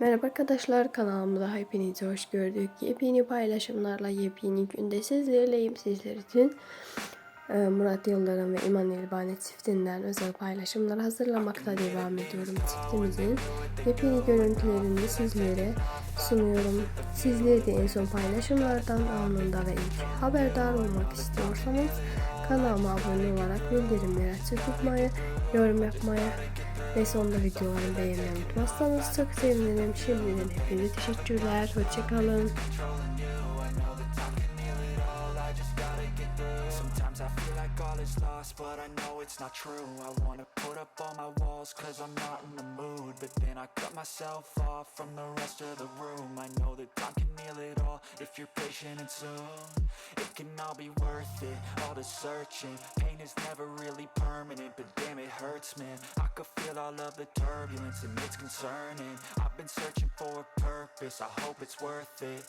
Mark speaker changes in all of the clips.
Speaker 1: Merhaba arkadaşlar kanalımıza hepinizi hoş gördük. Yepyeni paylaşımlarla yepyeni günde sizlerleyim. Sizler için e, Murat Yıldırım ve İmanuel Banet çiftinden özel paylaşımlar hazırlamakta devam ediyorum. Çiftimizin
Speaker 2: yepyeni görüntülerini sizlere sunuyorum. Sizler de en son paylaşımlardan anında ve ilk haberdar olmak istiyorsanız kanalıma abone olarak bildirimleri açık tutmayı,
Speaker 1: yorum yapmayı
Speaker 2: ve sonunda videolarımı beğenmeyi unutmazsanız çok sevinirim. Şimdiden hepinize teşekkürler. Hoşçakalın. Sometimes I feel like all is lost, but I know it's not true. I wanna put up all my walls, cause I'm not in the mood. But then I cut myself off from the rest of the room. I know that time can heal it if you're patient and soon. It can all be worth it, all the searching. Pain is never really permanent, but damn, it hurts, man. I could feel all of the turbulence, and it's concerning. I've been searching for a purpose, I hope it's worth it.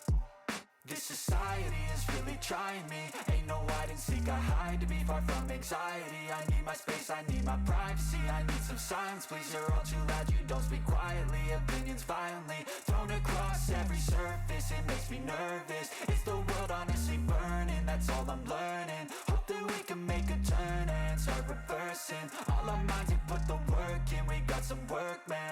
Speaker 2: This society is really trying me Ain't no hide and seek, I hide to be far from anxiety I need my space, I need my privacy I need some silence, please, you're all too loud You don't speak quietly, opinions violently Thrown across nervous. It's the world honestly burning? That's all I'm learning. Hope that we can make a turn and start reversing. All our minds, we put the work in. We got some work, man.